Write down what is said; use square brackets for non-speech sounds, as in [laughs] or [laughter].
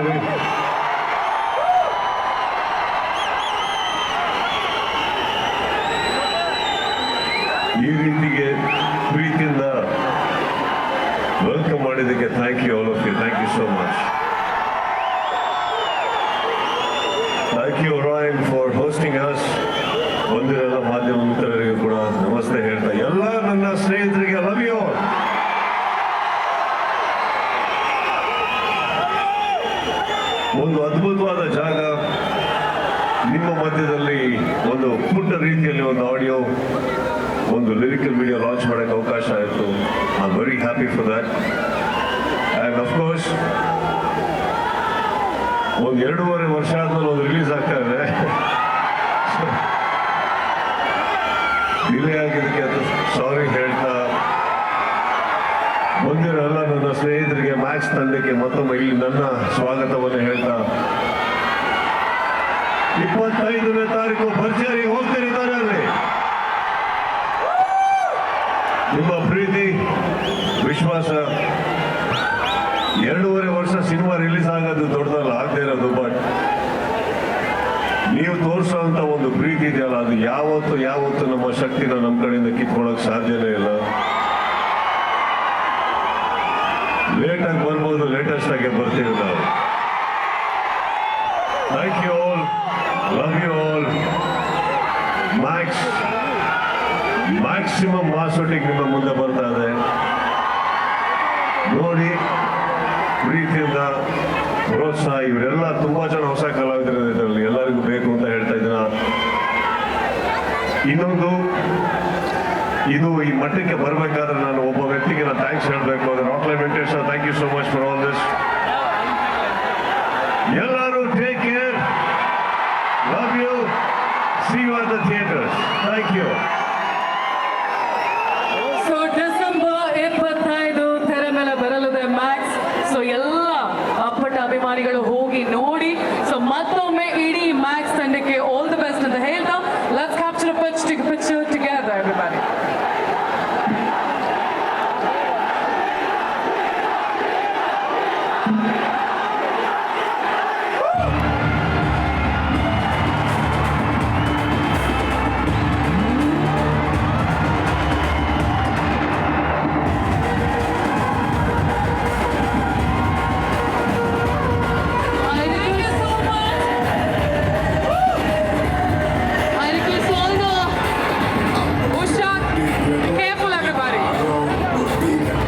ಈ ರೀತಿಗೆ ಪ್ರೀತಿಯಿಂದ ವೆಲ್ಕಮ್ ಮಾಡಿದ್ದಕ್ಕೆ thank you all of you thank you so much thank you Ryan for hosting us ಒಂದಿರದ ಮಾಧ್ಯಮ ಮಿತ್ರರಿಗೆ ಕೂಡ ನಮಸ್ತೆ ಹೇಳ್ತಾರೆ ಒಂದು ಅದ್ಭುತವಾದ ಜಾಗ. ನಿಮ್ಮ ಮಧ್ಯದಲ್ಲಿ ಒಂದು ಪುಟ್ಟ ರೀತಿಯಲ್ಲಿ ಒಂದು ಆಡಿಯೋ, ಒಂದು ಲಿರಿಕಲ್ ವಿಡಿಯೋ ಲಾಂಚ್ ಮಾಡೋಕ್ಕೆ ಅವಕಾಶ ಆಯಿತು. I am very happy for that and of course ಒಂದು ಎರಡೂವರೆ ವರ್ಷ ಆದಮೇಲೆ ಒಂದು ರಿಲೀಸ್ ಆಗ್ತಾ ಇದೆ. [laughs] ಡಿಲೇ ಆಗಿದ್ದಕ್ಕೆ ಅದು ಸಾರಿ ಹೇಳ್ತಾ ಬಂದಿರೋ ಎಲ್ಲ ನನ್ನ ಸ್ನೇಹಿತರಿಗೆ ಮ್ಯಾಚ್ ತಂಡಕ್ಕೆ ಮತ್ತೊಮ್ಮೆ ಇಲ್ಲಿ ನನ್ನ ಸ್ವಾಗತವನ್ನು ಹೇಳ್ತಾ. ಇಪ್ಪತ್ತೈದನೇ ತಾರೀಕು ಭರ್ಜರಿ ಹೋಗ್ತಿರಿದ್ದಾರೆ ಅಲ್ಲಿ. ನಿಮ್ಮ ಪ್ರೀತಿ, ವಿಶ್ವಾಸ, ಎರಡೂವರೆ ವರ್ಷ ಸಿನಿಮಾ ರಿಲೀಸ್ ಆಗೋದು ದೊಡ್ಡದಲ್ಲ, ಆಗದೆ ಇರೋದು ಬಟ್ ನೀವು ತೋರಿಸೋಂಥ ಒಂದು ಪ್ರೀತಿ ಇದೆಯಲ್ಲ, ಅದು ಯಾವತ್ತು ಯಾವತ್ತು ನಮ್ಮ ಶಕ್ತಿನ ನಮ್ಮ ಕಡೆಯಿಂದ ಕಿತ್ಕೊಳ್ಳೋಕೆ ಸಾಧ್ಯನೇ ಇಲ್ಲ. ಲೇಟಾಗಿ ಬರ್ಬೋದು ಲೇಟೆಸ್ಟ್ ಆಗಿ ಬರ್ತೀವಿ ನಾವು. Thank you all love you all max maximum ಮಾಸೊಟ್ಟಿಗೆ ನಿಮ್ಮ ಮುಂದೆ ಬರ್ತಾ ಇದೆ. ನೋಡಿ, ಪ್ರೀತಿಯಿಂದ, ಪ್ರೋತ್ಸಾಹ, ಇವರೆಲ್ಲ ತುಂಬಾ ಜನ ಹೊಸ ಕಲಾವಿದರು ಇದರಲ್ಲಿ. ಎಲ್ಲರಿಗೂ ಬೇಕು ಅಂತ ಹೇಳ್ತಾ ಇದ್ದೀನ? ಇನ್ನೊಂದು ಇದು ಈ ಮಟ್ಟಕ್ಕೆ ಬರಬೇಕಾದ್ರೆ ನಾನು ಒಬ್ಬ ವ್ಯಕ್ತಿಗೆ ನಾನು ಥ್ಯಾಂಕ್ಸ್ ಹೇಳಬೇಕು. ಅದು ರಾಕ್ಲೈ Venkateshwara thank you so much for all this ಎಲ್ಲರೂ take care love you see you are the theatres thank you